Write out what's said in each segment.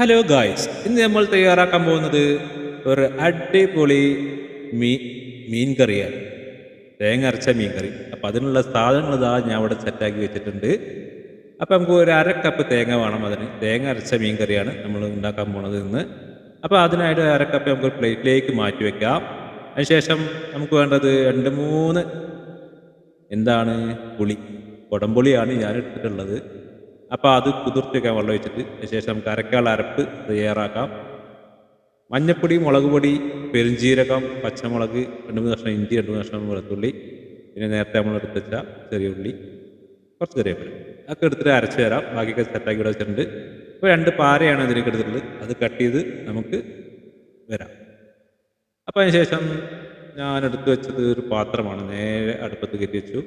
Hello guys ഇന്ന് നമ്മൾ തയ്യാറാക്കാൻ പോകുന്നത് ഒരു അടിപൊളി മീ മീൻ കറിയാണ് തേങ്ങ അരച്ച മീൻ കറി അപ്പം അതിനുള്ള സാധനങ്ങൾ ഇതാ ഞാൻ ഇവിടെ സെറ്റാക്കി വെച്ചിട്ടുണ്ട്. അപ്പം നമുക്ക് ഒരു അര കപ്പ് തേങ്ങ വേണം അതിന്. തേങ്ങ അരച്ച മീൻ കറിയാണ് നമ്മൾ ഉണ്ടാക്കാൻ പോണത് ഇന്ന്. അപ്പോൾ അതിനായിട്ട് അര കപ്പ് നമുക്ക് പ്ലേറ്റിലേക്ക് മാറ്റി വെക്കാം. അതിനുശേഷം നമുക്ക് വേണ്ടത് രണ്ട് മൂന്ന് എന്താണ് പുളി. കുടംപുളിയാണ് ഞാൻ എടുത്തിട്ടുള്ളത്. അപ്പോൾ അത് കുതിർത്തി വെക്കാൻ വെള്ളം ഒഴിച്ചിട്ട് ശേഷം അരക്കാനുള്ള അരപ്പ് തയ്യാറാക്കാം. മഞ്ഞപ്പൊടി മുളക് പൊടി പെരുംജീരകം പച്ചമുളക് രണ്ട് മൂന്ന് കഷ്ണം ഇഞ്ചി രണ്ട് മൂന്ന് കഷ്ണം വെളുത്തുള്ളി പിന്നെ നേരത്തെ നമ്മൾ എടുത്ത് വെച്ച ചെറിയ ഉള്ളി കുറച്ച് കറിവേപ്പില അതൊക്കെ എടുത്തിട്ട് അരച്ച് തരാം. ബാക്കിയൊക്കെ സെറ്റാക്കി ഇവിടെ വെച്ചിട്ടുണ്ട്. ഇപ്പോൾ രണ്ട് പാരയാണ് ഇതിലേക്ക് എടുത്തിട്ടുള്ളത്. അത് കട്ട് ചെയ്ത് നമുക്ക് വരാം. അപ്പോൾ അതിന് ശേഷം ഞാൻ എടുത്തു വെച്ചത് ഒരു പാത്രമാണ്. നേരെ അടുപ്പത്ത് കയറ്റി വെച്ചു.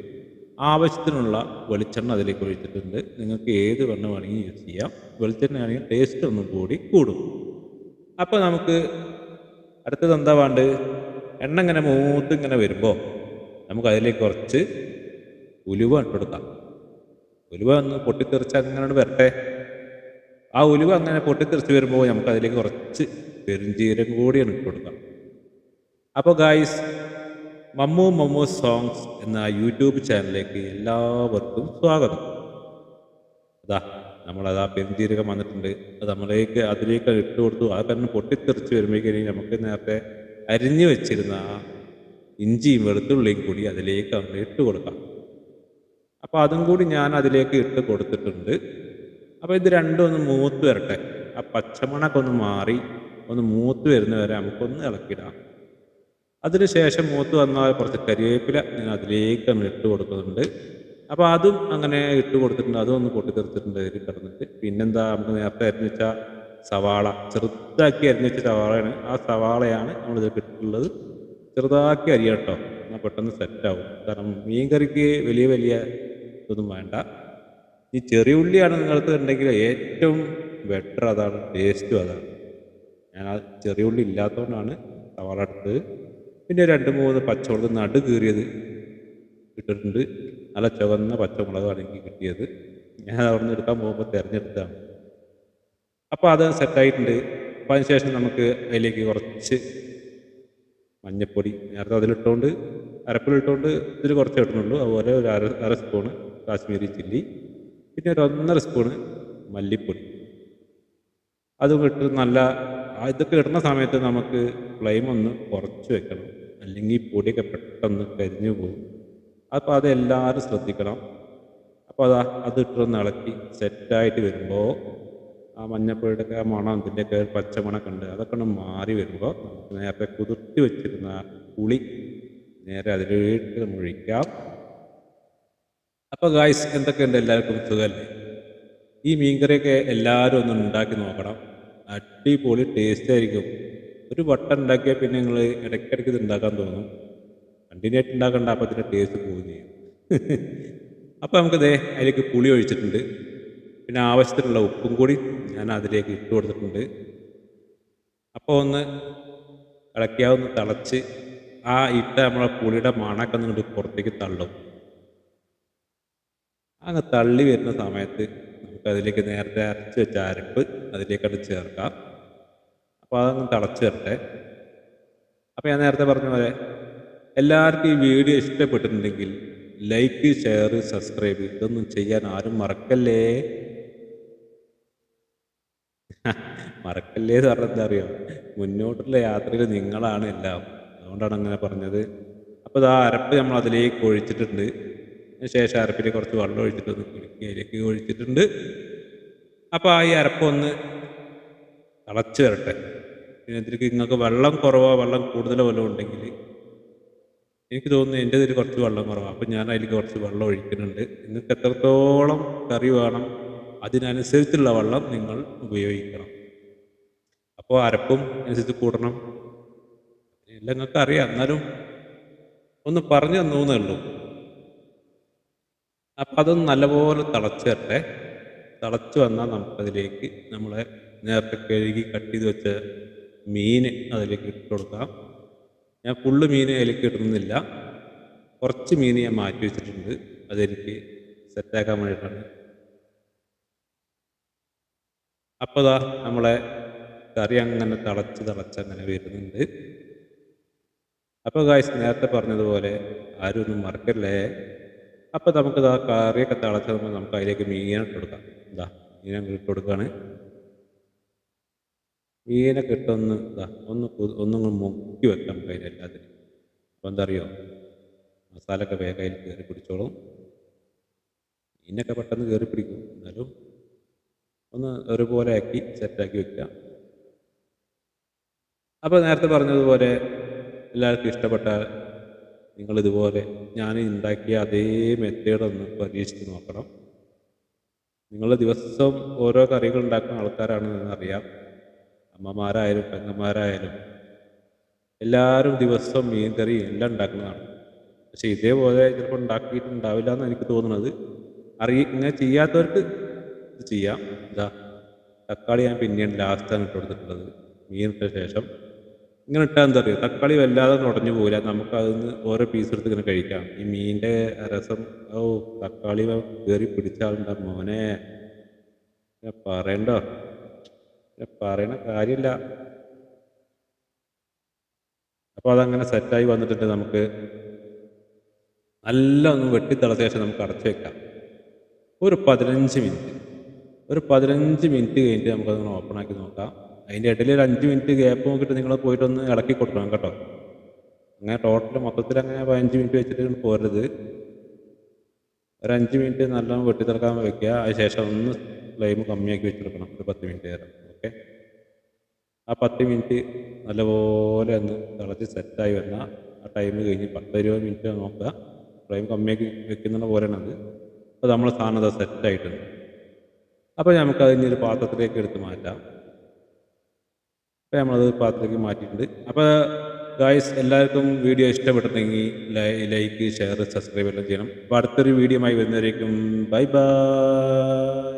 ആവശ്യത്തിനുള്ള വെളിച്ചെണ്ണ അതിലേക്ക് ഒഴിച്ചിട്ടുണ്ട്. നിങ്ങൾക്ക് ഏത് വെണ്ണ വേണമെങ്കിൽ യൂസ് ചെയ്യാം. വെളിച്ചെണ്ണ ആണെങ്കിൽ ടേസ്റ്റ് ഒന്നും കൂടി കൂടും. അപ്പോൾ നമുക്ക് അടുത്തത് എന്താ വേണ്ടത്? എണ്ണ ഇങ്ങനെ മൂത്ത് ഇങ്ങനെ വരുമ്പോൾ നമുക്ക് അതിലേക്ക് കുറച്ച് ഉലുവ ഇട്ടെടുക്കാം കൊടുക്കാം. ഉലുവ ഒന്ന് പൊട്ടിത്തെറിച്ച് അങ്ങനെ വരട്ടെ. ആ ഉലുവ അങ്ങനെ പൊട്ടിത്തെറിച്ച് വരുമ്പോൾ നമുക്ക് അതിലേക്ക് കുറച്ച് പെരുംജീരകം കൂടിയാണ് ഇട്ടുകൊടുക്കാം അപ്പോൾ ഗായ്സ് മമ്മു മമ്മു സോങ്സ് എന്ന യൂട്യൂബ് ചാനലിലേക്ക് എല്ലാവർക്കും സ്വാഗതം. അതാ നമ്മളതാ പെരുംജീരകം വന്നിട്ടുണ്ട്. അത് നമ്മളേക്ക് അതിലേക്ക് ഇട്ട് കൊടുത്തു. ആ കാരണം പൊട്ടിത്തെറിച്ച് വരുമ്പോഴേക്കും നമുക്ക് നേരത്തെ അരിഞ്ഞു വെച്ചിരുന്ന ആ ഇഞ്ചിയും വെളുത്തുള്ളിയും കൂടി അതിലേക്ക് നമ്മൾ ഇട്ട് കൊടുക്കാം. അപ്പോൾ അതും കൂടി ഞാൻ അതിലേക്ക് ഇട്ട് കൊടുത്തിട്ടുണ്ട്. അപ്പോൾ ഇത് രണ്ടും ഒന്ന് മൂത്ത് വരട്ടെ. ആ പച്ചമണക്കൊന്ന് മാറി ഒന്ന് മൂത്ത് വരുന്നവരെ നമുക്കൊന്ന് ഇളക്കിടാം. അതിനുശേഷം മൂത്ത് വന്നാൽ കുറച്ച് കരിവേപ്പില ഞാൻ അതിലേക്ക് നമ്മൾ ഇട്ട് കൊടുക്കുന്നുണ്ട്. അപ്പോൾ അതും അങ്ങനെ ഇട്ട് കൊടുത്തിട്ടുണ്ട്. അതും ഒന്ന് പൊട്ടിത്തെറിച്ചിട്ടുണ്ട് അതിൽ കിടന്നിട്ട്. പിന്നെന്താ നമുക്ക് നേരത്തെ അരിഞ്ഞ് വെച്ച സവാള ചെറുതാക്കി അരിഞ്ഞ് വെച്ച സവാളയാണ്. ആ സവാളയാണ് നമ്മൾ ഇട്ടിട്ടുള്ളത്. ചെറുതാക്കി അരിയാം കേട്ടോ. എന്നാൽ പെട്ടെന്ന് സെറ്റാവും കാരണം മീൻ കറിക്ക് വലിയ വലിയ ഇതൊന്നും വേണ്ട. ഈ ചെറിയ ഉള്ളിയാണ് നിങ്ങൾക്ക് ഉണ്ടെങ്കിൽ ഏറ്റവും ബെറ്റർ അതാണ് ടേസ്റ്റും അതാണ്. ഞാൻ ആ ചെറിയ ഉള്ളി ഇല്ലാത്തതുകൊണ്ടാണ് സവാള എടുത്തത് പിന്നെ രണ്ട് മൂന്ന് പച്ചമുളക് നടു കീറിയത് ഇട്ടിട്ടുണ്ട്. നല്ല ചുവന്ന പച്ചമുളകാണ് എനിക്ക് കിട്ടിയത്. ഞാൻ അവിടെ നിന്ന് എടുക്കാൻ പോകുമ്പോൾ തിരഞ്ഞെടുത്താണ് അപ്പോൾ അത് സെറ്റായിട്ടുണ്ട്. അപ്പോൾ അതിന് ശേഷം നമുക്ക് അതിലേക്ക് കുറച്ച് മഞ്ഞപ്പൊടി നേരത്തെ അതിലിട്ടുകൊണ്ട് അരപ്പിലിട്ടുകൊണ്ട് ഇതിൽ കുറച്ച് ഇടുന്നുള്ളൂ. അതുപോലെ ഒരു അര അര സ്പൂണ് കാശ്മീരി ചില്ലി പിന്നെ ഒരു ഒന്നര സ്പൂണ് മല്ലിപ്പൊടി. അതും ഇട്ട് നല്ല ഇതൊക്കെ ഇടുന്ന സമയത്ത് നമുക്ക് ഫ്ലെയിം ഒന്ന് കുറച്ച് വെക്കണം. അല്ലെങ്കിൽ പൊടിയൊക്കെ പെട്ടെന്ന് കരിഞ്ഞു പോകും. അപ്പോൾ അത് എല്ലാവരും ശ്രദ്ധിക്കണം. അപ്പോൾ അതാ അത് ഇട്ടൊന്ന് ഇളക്കി സെറ്റായിട്ട് വരുമ്പോൾ ആ മഞ്ഞപ്പൊടിയുടെ ഒക്കെ മണം ഇതിന്റെയൊക്കെ പച്ചമണമൊക്കെ ഉണ്ട് അതൊക്കെ ഒന്ന് മാറി വരുമ്പോൾ നമുക്ക് നേരത്തെ കുതിർത്തി വെച്ചിരുന്ന പുളി നേരെ അതിലേക്ക് നമ്മൾ ഒഴിക്കാം. അപ്പോൾ ഗായ്സ് എന്തൊക്കെയുണ്ട്? എല്ലാവർക്കും സുഖമല്ലേ? ഈ മീൻകറിയൊക്കെ എല്ലാവരും ഒന്ന് ഉണ്ടാക്കി നോക്കണം. അടിപൊളി ടേസ്റ്റ് ആയിരിക്കും. ഒരു വട്ടം ഉണ്ടാക്കിയാൽ പിന്നെ നിങ്ങൾ ഇടയ്ക്കിടയ്ക്ക് ഇത് ഉണ്ടാക്കാൻ തോന്നും. കണ്ടിന്യൂ ആയിട്ട് ഉണ്ടാക്കണ്ട അപ്പോൾ അതിന്റെ ടേസ്റ്റ് പോകുകയും ചെയ്യും. അപ്പോൾ നമുക്കിതേ അതിലേക്ക് പുളി ഒഴിച്ചിട്ടുണ്ട്. പിന്നെ ആവശ്യത്തിനുള്ള ഉപ്പും കൂടി ഞാൻ അതിലേക്ക് ഇട്ട് കൊടുത്തിട്ടുണ്ട്. അപ്പോൾ ഒന്ന് ഇളക്കിയാവുന്ന തിളച്ച് ആ ഇട്ട നമ്മളെ പുളിയുടെ മണമൊക്കെ ഒന്ന് പുറത്തേക്ക് തള്ളും. അങ്ങ് തള്ളി വരുന്ന സമയത്ത് നമുക്ക് അതിലേക്ക് നേരത്തെ അരച്ച് വെച്ച അരപ്പ് അതിലേക്കത് ചേർക്കാം. അപ്പോൾ അതൊന്ന് തിളച്ച് വരട്ടെ. അപ്പോൾ ഞാൻ നേരത്തെ പറഞ്ഞ പോലെ എല്ലാവർക്കും ഈ വീഡിയോ ഇഷ്ടപ്പെട്ടിട്ടുണ്ടെങ്കിൽ ലൈക്ക് ഷെയർ സബ്സ്ക്രൈബ് ഇതൊന്നും ചെയ്യാൻ ആരും മറക്കല്ലേ? മറക്കല്ലേ എന്ന് എന്താ അറിയോ? മുന്നോട്ടുള്ള യാത്രയിൽ നിങ്ങളാണ് എല്ലാം അതുകൊണ്ടാണ് അങ്ങനെ പറഞ്ഞത്. അപ്പോൾ ആ അരപ്പ് നമ്മൾ അതിലേക്ക് ഒഴിച്ചിട്ടുണ്ട്. ശേഷം അരപ്പിൽ കുറച്ച് വെള്ളം ഒഴിച്ചിട്ടുണ്ട് ഒന്ന് ഒഴിച്ചിട്ടുണ്ട്. അപ്പോൾ ആ ഈ അരപ്പൊന്ന് തിളച്ച് വരട്ടെ. പിന്നെ ഇതിലേക്ക് നിങ്ങൾക്ക് വെള്ളം കുറവോ വെള്ളം കൂടുതലോ വല്ലതും ഉണ്ടെങ്കിൽ എനിക്ക് തോന്നുന്നു എന്റെ ഇതിൽ കുറച്ച് വെള്ളം കുറവാണ് അപ്പം ഞാൻ അതിലേക്ക് കുറച്ച് വെള്ളം ഒഴിക്കുന്നുണ്ട്. നിങ്ങൾക്ക് എത്രത്തോളം കറി വേണം അതിനനുസരിച്ചുള്ള വെള്ളം നിങ്ങൾ ഉപയോഗിക്കണം. അപ്പോൾ അരപ്പും അനുസരിച്ച് കൂടണം. എല്ലാം നിങ്ങൾക്ക് അറിയാം. എന്നാലും ഒന്ന് പറഞ്ഞു തന്നൂന്നേ ഉള്ളൂ. അപ്പം അതൊന്ന് നല്ലപോലെ തിളച്ച് വരട്ടെ. തിളച്ച് വന്നാൽ നമുക്കതിലേക്ക് നമ്മളെ നേരത്തെ കഴുകി കട്ട് ചെയ്ത് വെച്ച മീൻ അതിലേക്ക് ഇട്ട് കൊടുക്കാം. ഞാൻ ഫുള്ള് മീൻ അതിലേക്ക് ഇടുന്നില്ല. കുറച്ച് മീൻ ഞാൻ മാറ്റി വെച്ചിട്ടുണ്ട്. അതെനിക്ക് സെറ്റാക്കാൻ വേണ്ടിയിട്ടാണ്. അപ്പോൾ ഇതാ നമ്മളെ കറി അങ്ങനെ തിളച്ച് തിളച്ച് അങ്ങനെ വരുന്നുണ്ട്. അപ്പോൾ ഗായ്സ് നേരത്തെ പറഞ്ഞതുപോലെ ആരും ഒന്നും മറക്കല്ലേ? അപ്പോൾ നമുക്ക് ഇതാ കറിയൊക്കെ തിളച്ച് നമുക്ക് അതിലേക്ക് മീനൊക്കെ കൊടുക്കാം ഇതാ മീനൊക്കെ ഇട്ട് കൊടുക്കുകയാണ് മീനൊക്കെ ഇട്ടൊന്ന് ഇതാ ഒന്ന് ഒന്നും മുക്കി വെക്കാം നമുക്ക് അതിന്റെ എല്ലാത്തിനും അപ്പോൾ എന്താ അറിയോ മസാലയൊക്കെ വേഗം അതിൽ കയറി പിടിച്ചോളും. മീനൊക്കെ പെട്ടെന്ന് കയറി പിടിക്കും. എന്നാലും ഒന്ന് ഒരുപോലെ ആക്കി സെറ്റാക്കി വെക്കാം. അപ്പോൾ നേരത്തെ പറഞ്ഞതുപോലെ എല്ലാവർക്കും ഇഷ്ടപ്പെട്ട നിങ്ങളിതുപോലെ ഞാൻ ഉണ്ടാക്കിയ അതേ മെത്തേഡ് ഒന്ന് പരീക്ഷിച്ച് നോക്കണം. നിങ്ങൾ ദിവസം ഓരോ കറികൾ ഉണ്ടാക്കുന്ന ആൾക്കാരാണ് എന്നറിയാം അമ്മമാരായാലും പെങ്ങന്മാരായാലും എല്ലാവരും ദിവസം മീൻ കറി എല്ലാം ഉണ്ടാക്കുന്നതാണ്. പക്ഷെ ഇതേപോലെ ചിലപ്പോൾ ഉണ്ടാക്കിയിട്ടുണ്ടാവില്ല എന്ന് എനിക്ക് തോന്നുന്നത് അറിയ ഇങ്ങനെ ചെയ്യാത്തവർക്ക് ഇത് ചെയ്യാം. ഇതാ തക്കാളി ഞാൻ പിന്നെയാണ് ലാസ്റ്റാണ് ഇട്ട് കൊടുത്തിട്ടുള്ളത്. മീൻ ഇട്ട ശേഷം ഇങ്ങനെ ഇട്ടാൽ എന്താ പറയുക തക്കാളി വല്ലാതെ നുടഞ്ഞു പോകില്ല നമുക്ക് അതിന്ന് ഓരോ പീസ് എടുത്ത് ഇങ്ങനെ കഴിക്കാം. ഈ മീനിന്റെ രസം ഓ തക്കാളി കയറി പിടിച്ചാളുണ്ട മോനെ ഞാൻ പറയണ്ടോ? ഞാൻ പറയണ കാര്യമില്ല അപ്പോൾ അതങ്ങനെ സെറ്റായി വന്നിട്ടുണ്ട് നമുക്ക്. നല്ല ഒന്ന് വെട്ടിത്തിളച്ച ശേഷം നമുക്ക് അടച്ചു വെക്കാം. ഒരു പതിനഞ്ച് മിനിറ്റ് ഒരു പതിനഞ്ച് മിനിറ്റ് കഴിഞ്ഞിട്ട് നമുക്കതൊന്ന് ഓപ്പൺ ആക്കി നോക്കാം. അതിന്റെ ഇടയിൽ ഒരു അഞ്ച് മിനിറ്റ് ഗ്യാപ്പ് നോക്കിയിട്ട് നിങ്ങൾ പോയിട്ടൊന്ന് ഇളക്കി കൊടുക്കണം കേട്ടോ. അങ്ങനെ ടോട്ടൽ മൊത്തത്തിൽ അങ്ങനെ പതിനഞ്ച് മിനിറ്റ് വെച്ചിട്ട് പോരരുത്. ഒരു അഞ്ച് മിനിറ്റ് നല്ലോണം വെട്ടിത്തിളക്കാൻ വെക്കുക. അതിനുശേഷം ഒന്ന് ഫ്ലെയിം കമ്മിയാക്കി വെച്ചെടുക്കണം. ഒരു പത്ത് മിനിറ്റ് വരെ ഓക്കെ ആ പത്ത് മിനിറ്റ് നല്ലപോലെ ഒന്ന് തിളച്ച് സെറ്റായി വരുന്ന ആ ടൈം കഴിഞ്ഞ് പത്ത് ഇരുപത് മിനിറ്റ് നോക്കുക. ഫ്ലെയിം കമ്മിയാക്കി വെക്കുന്ന അത്. അപ്പോൾ നമ്മൾ സാധനം സെറ്റായിട്ടുണ്ട് അപ്പോൾ നമുക്ക് അതിന് ഒരു പാത്രത്തിലേക്ക് എടുത്ത് മാറ്റാം. അപ്പോൾ നമ്മളത് പാത്രത്തിലേക്ക് മാറ്റിയിട്ടുണ്ട്. അപ്പോൾ ഗായ്സ് എല്ലാവർക്കും വീഡിയോ ഇഷ്ടപ്പെട്ടിട്ടുണ്ടെങ്കിൽ ലൈക്ക് ഷെയർ സബ്സ്ക്രൈബ് എല്ലാം ചെയ്യണം. അപ്പോൾ അടുത്തൊരു വീഡിയോ ആയി വരുന്നവരേക്കും ബൈ ബൈ